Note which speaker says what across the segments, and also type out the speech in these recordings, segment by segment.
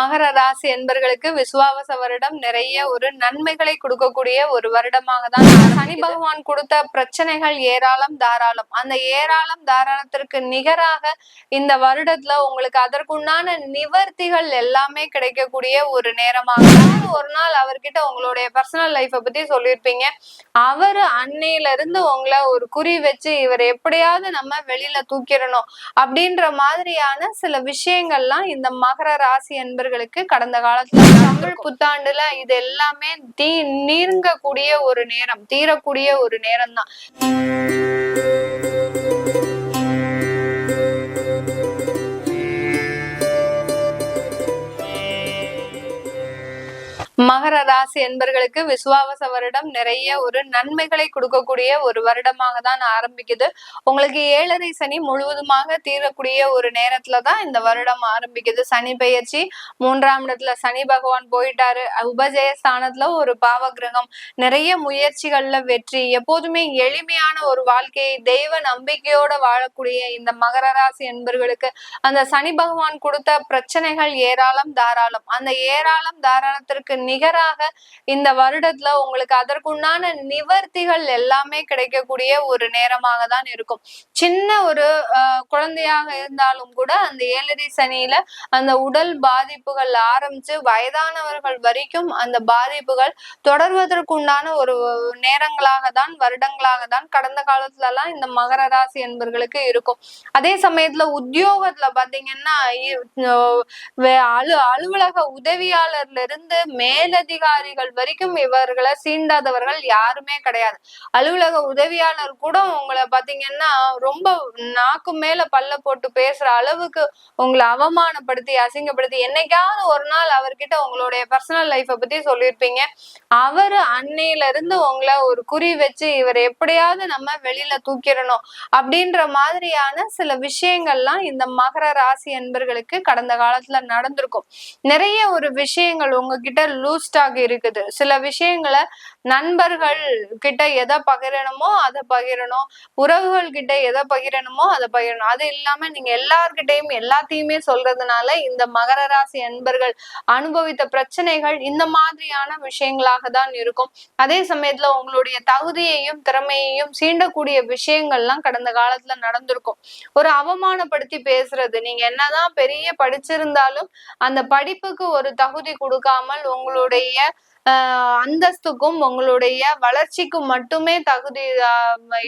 Speaker 1: மகர ராசி என்பர்களுக்கு விசுவாவச வருடம் நிறைய ஒரு நன்மைகளை கொடுக்கக்கூடிய ஒரு வருடமாக தான் சனி பகவான் கொடுத்த பிரச்சனைகள் ஏராளம் தாராளம். அந்த ஏராளம் தாராளத்திற்கு நிகராக இந்த வருடத்துல உங்களுக்கு அதற்குண்டான நிவர்த்திகள் எல்லாமே கிடைக்கக்கூடிய ஒரு நேரமாக. தான். ஒரு நாள் அவர்கிட்ட உங்களுடைய பர்சனல் லைஃப பத்தி சொல்லியிருப்பீங்க? அவரு அன்னையில இருந்து உங்களை ஒரு குறி வச்சு இவர் எப்படியாவது நம்ம வெளியில தூக்கிடணும் அப்படின்ற மாதிரியான சில விஷயங்கள்லாம் இந்த மகர ராசி என்பர்களுக்கு கடந்த காலத்துல தமிழ் புத்தாண்டுல இது எல்லாமே தீ நீர்ங்கக்கூடிய ஒரு நேரம் தீரக்கூடிய ஒரு நேரம் தான் மகர ராசி என்பர்களுக்கு விசுவாவச வருடம் நிறைய ஒரு நன்மைகளை கொடுக்கக்கூடிய ஒரு வருடமாக தான் ஆரம்பிக்குது. உங்களுக்கு ஏழரை சனி முழுவதுமாக தீரக்கூடிய ஒரு நேரத்துல தான் இந்த வருடம் ஆரம்பிக்குது. சனி பெயர்ச்சி மூன்றாம் இடத்துல சனி பகவான் போயிட்டாரு. உபஜய ஸ்தானத்துல ஒரு பாவ கிரகம் நிறைய முயற்சிகள்ல வெற்றி. எப்போதுமே எளிமையான ஒரு வாழ்க்கையை தெய்வ நம்பிக்கையோட வாழக்கூடிய இந்த மகர ராசி என்பர்களுக்கு அந்த சனி பகவான் கொடுத்த பிரச்சனைகள் ஏராளம் தாராளம். அந்த ஏராளம் தாராளத்திற்கு நீ நிகராக இந்த வருடத்துல உங்களுக்கு அதற்குண்டான நிவர்த்திகள் எல்லாமே கிடைக்கக்கூடிய ஒரு நேரமாக தான் இருக்கும். சின்ன ஒரு குழந்தையாக இருந்தாலும் கூட அந்த ஏழரை சனியில அந்த உடல் பாதிப்புகள் ஆரம்பிச்சு வயதானவர்கள் வரைக்கும் அந்த பாதிப்புகள் தொடர்வதற்குண்டான ஒரு நேரங்களாக தான் வருடங்களாக தான் கடந்த காலத்துல எல்லாம் இந்த மகர ராசி என்பர்களுக்கு இருக்கும். அதே சமயத்துல உத்தியோகத்துல பாத்தீங்கன்னா அலு அலுவலக உதவியாளர்ல இருந்து மேலதிகாரிகள் வரைக்கும் இவர்களை சீண்டாதவர்கள் யாருமே கிடையாது. அலுவலக உதவியாளர் கூட உங்களை பாத்தீங்கன்னா ரொம்ப நாக்கு மேல பல்ல போட்டு பேசுற அளவுக்கு உங்களை அவமானப்படுத்தி அசிங்கப்படுத்தி என்னைக்காவது ஒரு நாள் அவர்கிட்ட உங்களுடைய பர்சனல் லைஃப பத்தி சொல்லியிருப்பீங்க. அவரு அன்னையில இருந்து உங்களை ஒரு குறி வச்சு இவர் எப்படியாவது நம்ம வெளியில தூக்கிடணும் அப்படின்ற மாதிரியான சில விஷயங்கள்லாம் இந்த மகர ராசி என்பர்களுக்கு கடந்த காலத்துல நடந்திருக்கும். நிறைய ஒரு விஷயங்கள் உங்ககிட்ட லூஸ் ஸ்டாக் இருக்குது. சில விஷயங்களை நண்பர்கள் கிட்ட எதை பகிரணுமோ அதை பகிரணும். உறவுகள் கிட்ட எதை பகிரணுமோ அதை பகிரணும். அது இல்லாம நீங்க எல்லார்கிட்டையும் எல்லாத்தையுமே சொல்றதுனால இந்த மகர ராசி அன்பர்கள் அனுபவித்த பிரச்சனைகள் இந்த மாதிரியான விஷயங்களாக தான் இருக்கும். அதே சமயத்துல உங்களுடைய தகுதியையும் திறமையையும் சீண்டக்கூடிய விஷயங்கள்லாம் கடந்த காலத்துல நடந்திருக்கும். ஒரு அவமானப்படுத்தி பேசுறது நீங்க என்னதான் பெரிய படிச்சிருந்தாலும் அந்த படிப்புக்கு ஒரு தகுதி கொடுக்காமல் உங்களுடைய ஆஹ் அந்தஸ்துக்கும் உங்களுடைய வளர்ச்சிக்கும் மட்டுமே தகுதி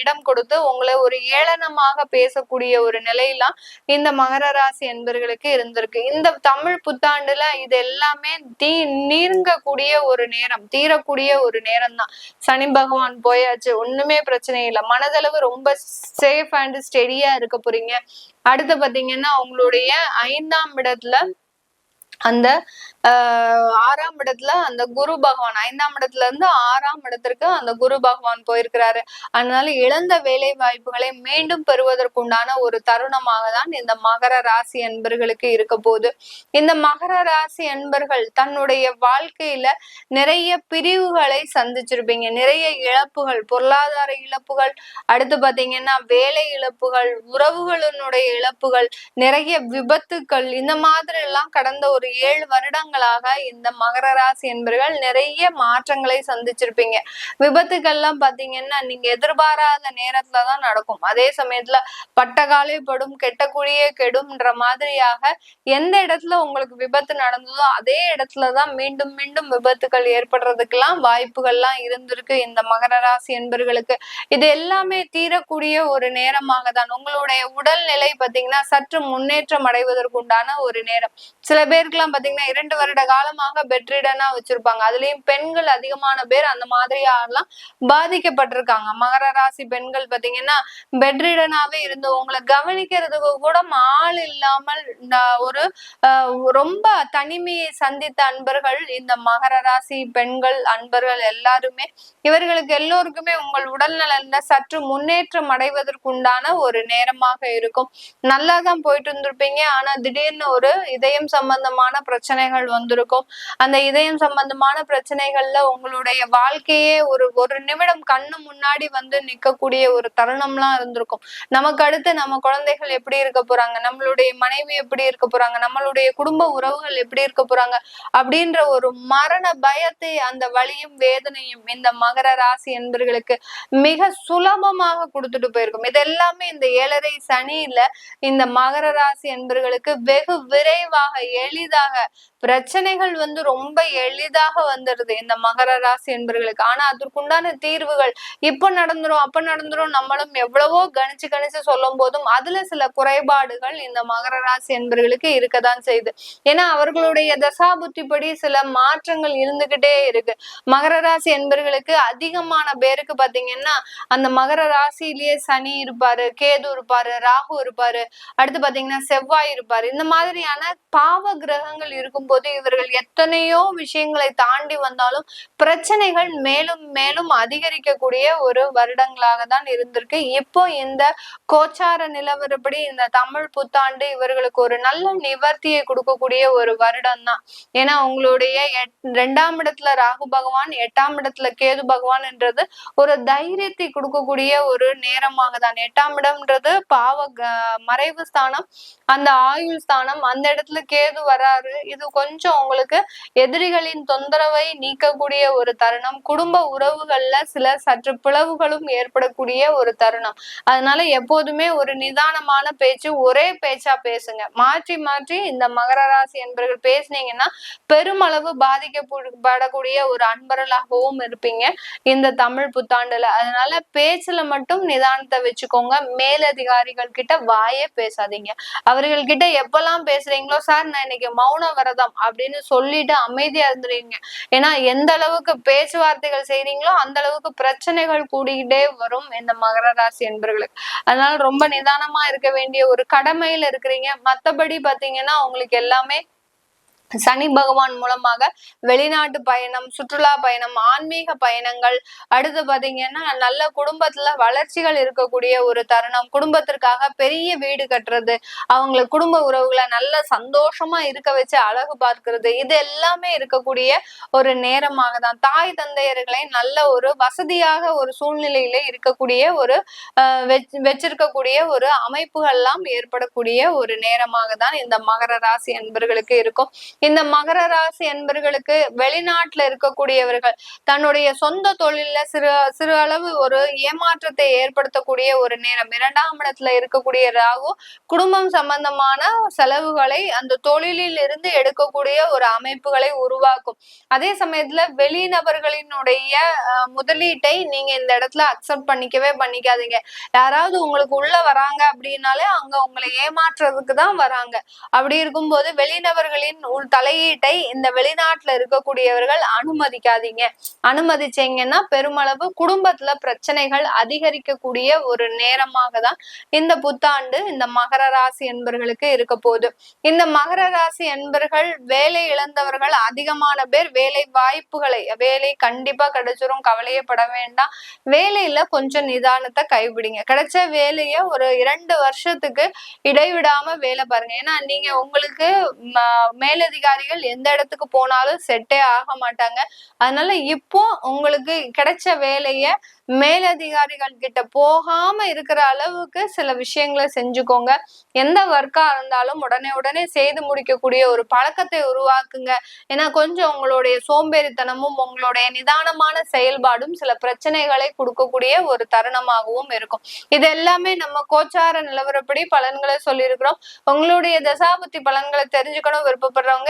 Speaker 1: இடம் கொடுத்து உங்களை ஒரு ஏளனமாக பேசக்கூடிய ஒரு நிலையெல்லாம் இந்த மகர ராசி என்பர்களுக்கு இருந்திருக்கு. இந்த தமிழ் புத்தாண்டுல இது எல்லாமே தீ நீர்ங்கக்கூடிய ஒரு நேரம் தீரக்கூடிய ஒரு நேரம் தான் சனி பகவான் போயாச்சு ஒண்ணுமே பிரச்சனை இல்லை. மனதளவு ரொம்ப சேஃப் அண்ட் ஸ்டெடியா இருக்க போறீங்க. அடுத்து பாத்தீங்கன்னா உங்களுடைய ஐந்தாம் இடத்துல அந்த ஆறாம் இடத்துல அந்த குரு பகவான் ஐந்தாம் இடத்துல இருந்து ஆறாம் இடத்திற்கு அந்த குரு பகவான் போயிருக்கிறாரு. அதனால இழந்த வேலை வாய்ப்புகளை மீண்டும் பெறுவதற்குண்டான ஒரு தருணமாக தான் இந்த மகர ராசி என்பர்களுக்கு இருக்க போகுது. இந்த மகர ராசி என்பர்கள் தன்னுடைய வாழ்க்கையில நிறைய பிரிவுகளை சந்திச்சிருப்பீங்க. நிறைய இழப்புகள் பொருளாதார இழப்புகள் அடுத்து பாத்தீங்கன்னா வேலை இழப்புகள் உறவுகளினுடைய இழப்புகள் நிறைய விபத்துக்கள் இந்த மாதிரி எல்லாம் கடந்த ஒரு ஏழு வருடங்களாக இந்த மகர ராசி என்பர்கள் நிறைய மாற்றங்களை சந்திச்சிருப்பீங்க. விபத்துக்கள்லாம் பாத்தீங்கன்னா நீங்க எதிர்பாராத நேரத்துல தான் நடக்கும். அதே சமயத்துல பட்டகாலே படும் கெட்ட குழியே கெடும்ன்ற மாதிரியாக எந்த இடத்துல உங்களுக்கு விபத்து நடந்ததோ அதே இடத்துலதான் மீண்டும் மீண்டும் விபத்துகள் ஏற்படுறதுக்கெல்லாம் வாய்ப்புகள்லாம் இருந்திருக்கு இந்த மகர ராசி என்பர்களுக்கு. இது எல்லாமே தீரக்கூடிய ஒரு நேரமாக தான். உங்களுடைய உடல்நிலை பாத்தீங்கன்னா சற்று முன்னேற்றம் அடைவதற்குண்டான ஒரு நேரம். சில பேருக்கு எல்லாம் பாத்தீங்கன்னா இரண்டு வருட காலமாக பெட்ரிடனா வச்சிருப்பாங்க. அதுலயும் பெண்கள் அதிகமான பேர் அந்த மாதிரியாலாம் பாதிக்கப்பட்டிருக்காங்க. மகர ராசி பெண்கள் பாத்தீங்கன்னா பெட்ரிடனாவே இருந்து உங்களை கவனிக்கிறதுக்கு கூட ஆள் இல்லாமல் ஒரு ரொம்ப தனிமையை சந்தித்த அன்பர்கள் இந்த மகர ராசி பெண்கள் அன்பர்கள் எல்லாருமே இவர்களுக்கு எல்லோருக்குமே உங்கள் உடல்நலன்ல சற்று முன்னேற்றம் அடைவதற்குண்டான ஒரு நேரமாக இருக்கும். நல்லா தான் போயிட்டு இருந்திருப்பீங்க. ஆனா திடீர்னு ஒரு இதயம் சம்பந்தமான சம்பந்தமான பிரச்சனைகள் வந்திருக்கும். அந்த இதயம் சம்பந்தமான பிரச்சனைகள்ல உங்களுடைய வாழ்க்கையே ஒரு ஒரு நிமிடம் கண்ணு முன்னாடி வந்து நிக்கக்கூடிய ஒரு தருணம்லாம் இருந்திருக்கும். நமக்கு அடுத்து நம்ம குழந்தைகள் எப்படி இருக்க போறாங்க? நம்மளுடைய மனைவி எப்படி இருக்க போறாங்க? நம்மளுடைய குடும்ப உறவுகள் எப்படி இருக்க போறாங்க? அப்படின்ற ஒரு மரண பயத்தை அந்த வலியும் வேதனையும் இந்த மகர ராசி என்பர்களுக்கு மிக சுலபமாக கொடுத்துட்டு போயிருக்கும். இது எல்லாமே இந்த ஏழரை சனியில இந்த மகர ராசி என்பர்களுக்கு வெகு விரைவாக எளிதாக பிரச்சனைகள் வந்து ரொம்ப எளிதாக வந்துடுது இந்த மகர ராசி என்பர்களுக்கு. ஆனா அதற்குண்டான தீர்வுகள் இப்ப நடந்துரும் அப்ப நடந்துரும் நம்மளும் எவ்வளவோ கணிச்சு கணிச்சு சொல்லும் போதும் அதுல சில குறைபாடுகள் இந்த மகர ராசி என்பர்களுக்கு இருக்கதான் செய்யுது ஏன்னா அவர்களுடைய தசாபுத்திப்படி சில மாற்றங்கள் இருந்துகிட்டே இருக்கு. மகர ராசி என்பர்களுக்கு அதிகமான பேருக்கு பாத்தீங்கன்னா அந்த மகர ராசியிலேயே சனி இருப்பாரு கேது இருப்பாரு ராகு இருப்பாரு. அடுத்து பாத்தீங்கன்னா செவ்வாய் இருப்பாரு. இந்த மாதிரியான பாவ கிரகங்கள் இருக்கும்போது இவர்கள் எத்தனையோ விஷயங்களை தாண்டி வந்தாலும் பிரச்சனைகள் மேலும் மேலும் அதிகரிக்கக்கூடிய ஒரு வருடங்களாக தான் இருந்திருக்கு. இப்போ இந்த கோச்சார நிலவரப்படி இந்த தமிழ் புத்தாண்டு இவர்களுக்கு ஒரு நல்ல நிவர்த்தியை கொடுக்கக்கூடிய ஒரு வருடம் தான். ஏன்னா உங்களுடைய ரெண்டாம் இடத்துல ராகு பகவான் எட்டாம் இடத்துல கேது பகவான் என்றது ஒரு தைரியத்தை கொடுக்கக்கூடிய ஒரு நேரமாக தான். எட்டாம் இடம்ன்றது பாவ மறைவு ஸ்தானம் அந்த ஆயுள் ஸ்தானம் அந்த இடத்துல கேது வர வராரு இது கொஞ்சம் உங்களுக்கு எதிரிகளின் தொந்தரவை நீக்கக்கூடிய ஒரு தருணம். குடும்ப உறவுகள்ல சில சற்று பிளவுகளும் ஏற்படக்கூடிய ஒரு தருணம். அதனால எப்போதுமே ஒரு நிதானமான பேச்சு ஒரே பேச்சா பேசுங்க. மாற்றி மாற்றி இந்த மகர ராசி என்பவர்கள் பேசுனீங்கன்னா பெருமளவு பாதிக்கப்படக்கூடிய ஒரு அன்பர்களாகவும் இருப்பீங்க. இந்த தமிழ் புத்தாண்டுல. அதனால பேச்சுல மட்டும் நிதானத்தை வச்சுக்கோங்க. மேலதிகாரிகள் கிட்ட வாயே பேசாதீங்க. அவர்கள் கிட்ட எப்பெல்லாம் பேசுறீங்களோ சார் நான் இன்னைக்கு மௌன விரதம் அப்படின்னு சொல்லிட்டு அமைதியா இருந்துருவீங்க. ஏன்னா எந்த அளவுக்கு பேச்சுவார்த்தைகள் செய்றீங்களோ அந்த அளவுக்கு பிரச்சனைகள் கூடிக்கிட்டே வரும் இந்த மகர ராசி என்பர்களுக்கு அதனால ரொம்ப நிதானமா இருக்க வேண்டிய ஒரு கடமையில இருக்கிறீங்க. மத்தபடி பாத்தீங்கன்னா உங்களுக்கு எல்லாமே சனி பகவான் மூலமாக வெளிநாட்டு பயணம் சுற்றுலா பயணம் ஆன்மீக பயணங்கள் அடுத்து பாத்தீங்கன்னா நல்ல குடும்பத்துல வளர்ச்சிகள் இருக்கக்கூடிய ஒரு தருணம். குடும்பத்திற்காக பெரிய வீடு கட்டுறது அவங்களுக்கு குடும்ப உறவுகளை நல்ல சந்தோஷமா இருக்க வச்சு அழகு பார்க்கிறது இது எல்லாமே இருக்கக்கூடிய ஒரு நேரமாக தான். தாய் தந்தையர்களை நல்ல ஒரு வசதியாக ஒரு சூழ்நிலையில இருக்கக்கூடிய ஒரு வச்சிருக்கக்கூடிய ஒரு அமைப்புகள்லாம் ஏற்படக்கூடிய ஒரு நேரமாக தான் இந்த மகர ராசி அன்பர்களுக்கு இருக்கும். இந்த மகர ராசி என்பர்களுக்கு வெளிநாட்டுல இருக்கக்கூடியவர்கள் தன்னுடைய சொந்த தொழில சிறு சிறு அளவு ஒரு ஏமாற்றத்தை ஏற்படுத்தக்கூடிய ஒரு நேரம். இரண்டாம் இடத்துல இருக்கக்கூடிய ராகு குடும்பம் சம்பந்தமான செலவுகளை அந்த தொழிலில் இருந்து எடுக்கக்கூடிய ஒரு அமைப்புகளை உருவாக்கும். அதே சமயத்துல வெளிநபர்களினுடைய முதலீட்டை நீங்க இந்த இடத்துல அக்செப்ட் பண்ணிக்கவே பண்ணிக்காதீங்க. யாராவது உங்களுக்கு உள்ள வராங்க அப்படின்னாலே அங்க உங்களை ஏமாற்றுறதுக்கு தான் வராங்க. அப்படி இருக்கும்போது வெளிநபர்களின் தலையீட்டை இந்த வெளிநாட்டுல இருக்கக்கூடியவர்கள் அனுமதிக்காதீங்க. அனுமதிச்சீங்கன்னா பெருமளவு குடும்பத்துல பிரச்சனைகள் அதிகரிக்கக்கூடிய ஒரு நேரமாக தான் இந்த புத்தாண்டு இந்த மகர ராசி என்பர்களுக்கு இருக்க போகுது. இந்த மகர ராசி என்பர்கள் வேலை இழந்தவர்கள் அதிகமான பேர் வேலை வாய்ப்புகளை வேலை கண்டிப்பா கிடைச்சிரும் கவலையப்பட வேண்டாம். வேலையில கொஞ்சம் நிதானத்தை கைவிடுங்க. கிடைச்ச வேலைய ஒரு இரண்டு வருஷத்துக்கு இடைவிடாம வேலை பாருங்க. ஏன்னா நீங்க உங்களுக்கு மேலதிக அதிகாரிகள் எந்த இடத்துக்கு போனாலும் செட்டே ஆக மாட்டாங்க. அதனால இப்போ உங்களுக்கு கிடைச்ச வேலைய மேலதிகாரிகள் கிட்ட போகாம இருக்கிற அளவுக்கு சில விஷயங்களை செஞ்சுக்கோங்க. எந்த ஒர்க்கா இருந்தாலும் உடனே உடனே செய்து முடிக்கக்கூடிய ஒரு பழக்கத்தை உருவாக்குங்க. ஏன்னா கொஞ்சம் உங்களுடைய சோம்பேறித்தனமும் உங்களுடைய நிதானமான செயல்பாடும் சில பிரச்சனைகளை கொடுக்கக்கூடிய ஒரு தருணமாகவும் இருக்கும். இது எல்லாமே நம்ம கோச்சார நிலவரப்படி பலன்களை சொல்லியிருக்கிறோம். உங்களுடைய தசாபுத்தி பலன்களை தெரிஞ்சுக்கணும் விருப்பப்படுறவங்க